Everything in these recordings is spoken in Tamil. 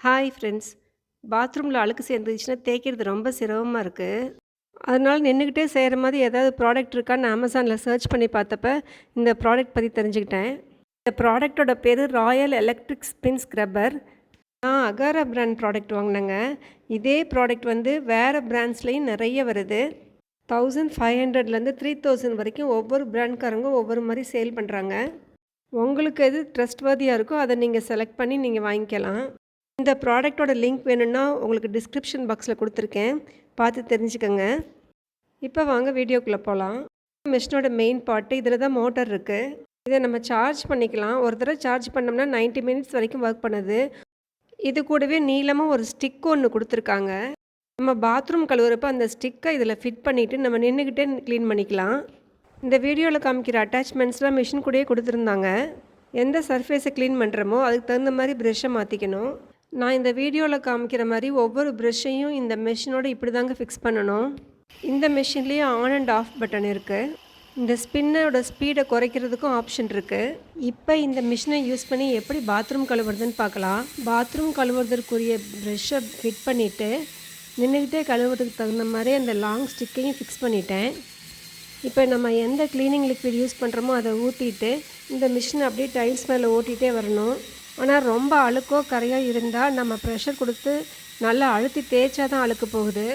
ஹாய் ஃப்ரெண்ட்ஸ் பாத்ரூமில் அழுக்கு சேர்ந்துச்சுன்னா தேய்க்கிறது ரொம்ப சிரமமாக இருக்குது அதனால் நின்றுக்கிட்டே செய்கிற மாதிரி ஏதாவது ப்ராடக்ட் இருக்கான்னு அமேசானில் சர்ச் பண்ணி பார்த்தப்ப இந்த ப்ராடக்ட் பற்றி தெரிஞ்சுக்கிட்டேன். இந்த ப்ராடக்ட்டோட பேர் ராயல் எலக்ட்ரிக் ஸ்பின் ஸ்க்ரப்பர் நான் அகாரா பிராண்ட் ப்ராடக்ட் வாங்கினேங்க. இதே ப்ராடக்ட் வந்து வேறு பிராண்ட்ஸ்லேயும் நிறைய வருது. தௌசண்ட் ஃபைவ் ஹண்ட்ரட்லேருந்து த்ரீ தௌசண்ட் வரைக்கும் ஒவ்வொரு பிராண்ட்காரங்க ஒவ்வொரு மாதிரி சேல் பண்ணுறாங்க உங்களுக்கு எது ட்ரஸ்ட்வர்தியாக இருக்கோ அதை நீங்கள் செலக்ட் பண்ணி நீங்கள் வாங்கிக்கலாம். இந்த ப்ராடக்ட்டோட லிங்க் வேணும்னா உங்களுக்கு டிஸ்கிரிப்ஷன் பாக்ஸில் கொடுத்துருக்கேன். பார்த்து தெரிஞ்சுக்கோங்க. இப்போ வாங்க வீடியோக்குள்ளே போகலாம் மிஷினோட மெயின் பார்ட்டு இதில் தான் மோட்டர் இருக்குது இதை நம்ம சார்ஜ் பண்ணிக்கலாம். ஒரு தடவை சார்ஜ் பண்ணோம்னா 90 மினிட்ஸ் வரைக்கும் ஒர்க் பண்ணுது. இது கூடவே நீளமாக ஒரு ஸ்டிக் ஒன்று கொடுத்துருக்காங்க. நம்ம பாத்ரூம் கழுவுறப்ப அந்த ஸ்டிக்கை இதில் ஃபிட் பண்ணிவிட்டு நம்ம நின்றுக்கிட்டே க்ளீன் பண்ணிக்கலாம். இந்த வீடியோவில் காமிக்கிற அட்டாச்மெண்ட்ஸ்லாம் மிஷின் கூடயே கொடுத்துருந்தாங்க. எந்த சர்ஃபேஸை க்ளீன் பண்ணுறோமோ அதுக்கு தகுந்த மாதிரி ப்ரெஷ்ஷை மாற்றிக்கணும் நான் இந்த வீடியோவில் காமிக்கிற மாதிரி ஒவ்வொரு ப்ரெஷ்ஷையும் இந்த மிஷினோட இப்படி தாங்க ஃபிக்ஸ் பண்ணணும். இந்த மிஷின்லேயே ஆன் அண்ட் ஆஃப் பட்டன் இருக்குது இந்த ஸ்பின்னோட ஸ்பீடை குறைக்கிறதுக்கும் ஆப்ஷன் இருக்குது இப்போ இந்த மிஷினை யூஸ் பண்ணி எப்படி பாத்ரூம் கழுவுறதுன்னு பார்க்கலாம். பாத்ரூம் கழுவுறதற்குரிய ப்ரெஷ்ஷை ஃபிட் பண்ணிவிட்டு நின்றுக்கிட்டே கழுவுறதுக்கு தகுந்த மாதிரி அந்த லாங் ஸ்டிக்கையும் ஃபிக்ஸ் பண்ணிட்டேன். இப்போ நம்ம எந்த க்ளீனிங் லிக்விட் யூஸ் பண்ணுறோமோ அதை ஊற்றிட்டு இந்த மிஷினை அப்படியே டைல்ஸ் மேலே ஓட்டிகிட்டே வரணும். ஆனால் ரொம்ப அழுக்கோ கரையோ இருந்தால் நம்ம ப்ரெஷர் கொடுத்து நல்லா அழுத்தி தேய்ச்சா தான் அழுக்கு போகுது.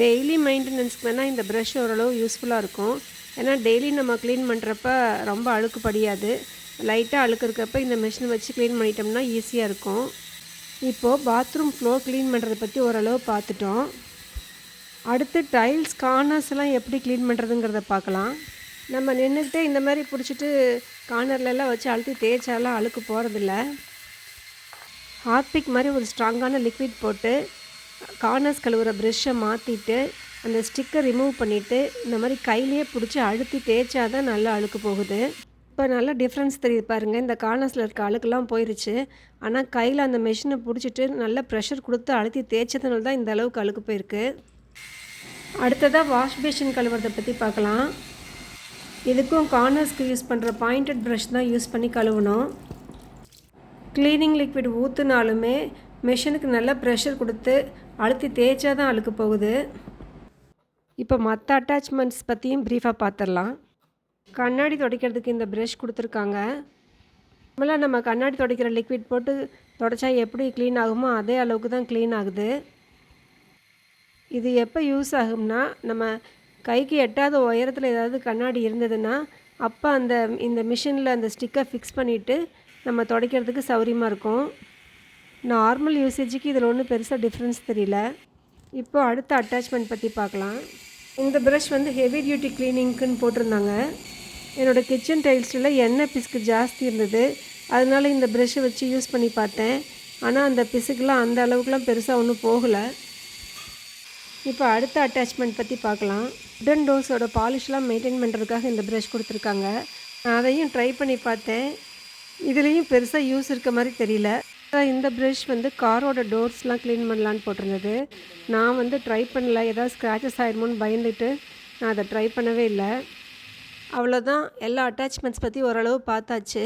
டெய்லி மெயின்டெனன்ஸ்க்கு வேணால் இந்த ப்ரஷ் ஓரளவு யூஸ்ஃபுல்லாக இருக்கும். ஏன்னா டெய்லி நம்ம க்ளீன் பண்ணுறப்ப ரொம்ப அழுக்கு படியாது. லைட்டாக அழுக்கு இருக்கப்ப இந்த மிஷின் வச்சு க்ளீன் பண்ணிட்டோம்னா ஈஸியாக இருக்கும். இப்போது பாத்ரூம் ஃப்ளோர் க்ளீன் பண்ணுறதை பற்றி ஓரளவு பார்த்துட்டோம். அடுத்து டைல்ஸ் கார்னர்ஸ் எல்லாம் எப்படி க்ளீன் பண்ணுறதுங்கிறத பார்க்கலாம். நம்ம நின்றுக்கிட்டே இந்த மாதிரி பிடிச்சிட்டு கார்னர்லலாம் வச்சு அழுத்தி தேய்ச்சாலாம் அழுக்கு போகிறதில்ல ஹார்பிக் மாதிரி ஒரு ஸ்ட்ராங்கான லிக்விட் போட்டு கார்னர்ஸ் கழுவுற ப்ரெஷ்ஷை மாற்றிட்டு அந்த ஸ்டிக்கை ரிமூவ் பண்ணிவிட்டு இந்த மாதிரி கையிலேயே பிடிச்சி அழுத்தி தேய்ச்சா தான் நல்லா அழுக்கு போகுது. இப்போ நல்லா டிஃப்ரென்ஸ் தெரியுது பாருங்கள் இந்த கார்னர்ஸில் இருக்க அழுக்கெல்லாம் போயிருச்சு. ஆனால் கையில் அந்த மிஷினை பிடிச்சிட்டு நல்லா ப்ரெஷர் கொடுத்து அழுத்தி தேய்ச்சதுனால தான் இந்த அளவுக்கு அழுக்கு போயிருக்கு. அடுத்ததாக வாஷ் பேஷன் கழுவுறதை பற்றி பார்க்கலாம். இதுக்கும் கார்னர்ஸ்க்கு யூஸ் பண்ணுற பாயிண்டட் ப்ரஷ் தான் யூஸ் பண்ணி கழுவணும். க்ளீனிங் லிக்விட் ஊற்றுனாலுமே மிஷினுக்கு நல்ல ப்ரெஷர் கொடுத்து அழுத்தி தேய்ச்சா தான் அழுக்கு போகுது. இப்போ மற்ற அட்டாச்மெண்ட்ஸ் பற்றியும் ப்ரீஃபாக பார்த்துடலாம் கண்ணாடி துடைக்கிறதுக்கு இந்த ப்ரஷ் கொடுத்துருக்காங்க. நம்மளாம் நம்ம கண்ணாடி துடைக்கிற லிக்விட் போட்டு துடைச்சா எப்படி க்ளீன் ஆகுமோ அதே அளவுக்கு தான் க்ளீன் ஆகுது. இது எப்போ யூஸ் ஆகும்னா நம்ம கைக்கு எட்டாத உயரத்தில் ஏதாவது கண்ணாடி இருந்ததுன்னா அப்போ அந்த இந்த மிஷினில் அந்த ஸ்டிக்கை ஃபிக்ஸ் பண்ணிவிட்டு நம்ம துடைக்கிறதுக்கு சௌரியமாக இருக்கும். நார்மல் யூசேஜுக்கு இதில் ஒன்றும் பெருசாக டிஃப்ரென்ஸ் தெரியல. இப்போ அடுத்த அட்டாச்மெண்ட் பற்றி பார்க்கலாம். இந்த ப்ரஷ் வந்து ஹெவி டியூட்டி க்ளீனிங்க்குன்னு போட்டிருந்தாங்க. என்னோடய கிச்சன் டைல்ஸில் எண்ணெய் பிசுக்கு ஜாஸ்தி இருந்தது. அதனால இந்த ப்ரஷ்ஷை வச்சு யூஸ் பண்ணி பார்த்தேன். ஆனால் அந்த பிசுக்கெலாம் அந்த அளவுக்குலாம் பெருசாக ஒன்றும் போகலை. இப்போ அடுத்த அட்டாச்மெண்ட் பற்றி பார்க்கலாம். உடன் டோர்ஸோட பாலிஷ்லாம் மெயின்டைன் பண்ணுறதுக்காக இந்த ப்ரஷ் கொடுத்துருக்காங்க. நான் அதையும் ட்ரை பண்ணி பார்த்தேன். இதுலேயும் பெருசாக யூஸ் இருக்க மாதிரி தெரியல. இந்த ப்ரஷ் வந்து காரோட டோர்ஸ்லாம் க்ளீன் பண்ணலான்னு போட்டிருந்தது. நான் வந்து ட்ரை பண்ணல. ஏதாவது ஸ்க்ராச்சஸ் ஆயிடுமோன்னு பயந்துட்டு நான் அதை ட்ரை பண்ணவே இல்லை. அவ்வளோதான் எல்லா அட்டாச்மெண்ட்ஸ் பற்றி ஓரளவு பார்த்தாச்சு.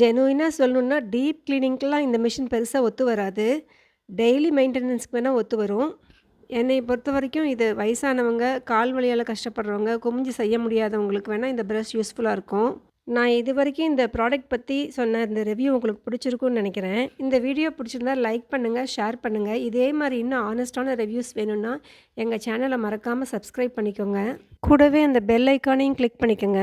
ஜெனுவினாக சொல்லணுன்னா டீப் க்ளீனிங்க்கெலாம் இந்த மிஷின் பெருசாக ஒத்து வராது. டெய்லி மெயின்டெனன்ஸ்க்கு வேணால் ஒத்து வரும். என்னை பொறுத்த வரைக்கும் இது வயசானவங்க கால் வலியால் கஷ்டப்படுறவங்க குமிஞ்சு செய்ய முடியாதவங்களுக்கு வேணால் இந்த ப்ரஷ் யூஸ்ஃபுல்லாக இருக்கும். நான் இது வரைக்கும் இந்த ப்ராடக்ட் பற்றி சொன்ன இந்த ரிவ்யூ உங்களுக்கு பிடிச்சிருக்குன்னு நினைக்கிறேன். இந்த வீடியோ பிடிச்சிருந்தா லைக் பண்ணுங்கள் ஷேர் பண்ணுங்கள் இதே மாதிரி இன்னும் ஆனஸ்டான ரிவ்யூஸ் வேணும்னா எங்கள் சேனலை மறக்காமல் சப்ஸ்கிரைப் பண்ணிக்கோங்க. கூடவே அந்த பெல் ஐக்கானையும் கிளிக் பண்ணிக்கோங்க.